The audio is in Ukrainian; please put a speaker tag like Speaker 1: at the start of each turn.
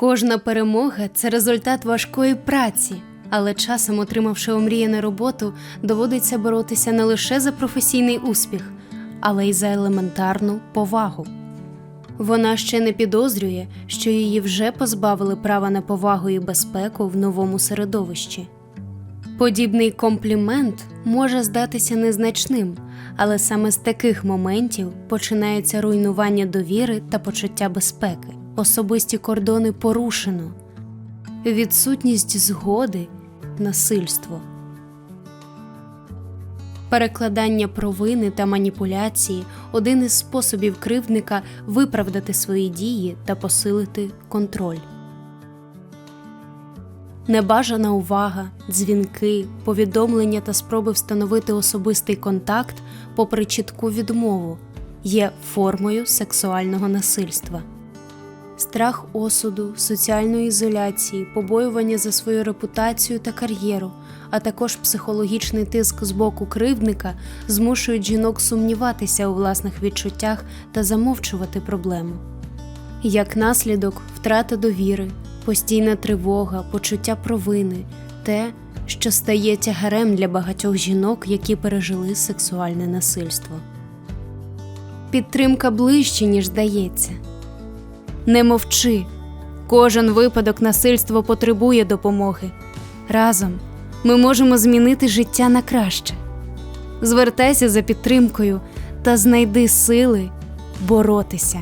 Speaker 1: Кожна перемога це результат важкої праці, але часом, отримавши омріяну роботу, доводиться боротися не лише за професійний успіх, але й за елементарну повагу. Вона ще не підозрює, що її вже позбавили права на повагу і безпеку в новому середовищі. Подібний комплімент може здатися незначним, але саме з таких моментів починається руйнування довіри та почуття безпеки. Особисті кордони порушено, відсутність згоди, насильство. Перекладання провини та маніпуляції один із способів кривдника виправдати свої дії та посилити контроль. Небажана увага, дзвінки, повідомлення та спроби встановити особистий контакт, попри чітку відмову, є формою сексуального насильства. Страх осуду, соціальної ізоляції, побоювання за свою репутацію та кар'єру, а також психологічний тиск з боку кривдника змушують жінок сумніватися у власних відчуттях та замовчувати проблему. Як наслідок, втрата довіри, постійна тривога, почуття провини те, що стає тягарем для багатьох жінок, які пережили сексуальне насильство. Підтримка ближче, ніж здається. Не мовчи. Кожен випадок насильства потребує допомоги. Разом ми можемо змінити життя на краще. Звертайся за підтримкою та знайди сили боротися.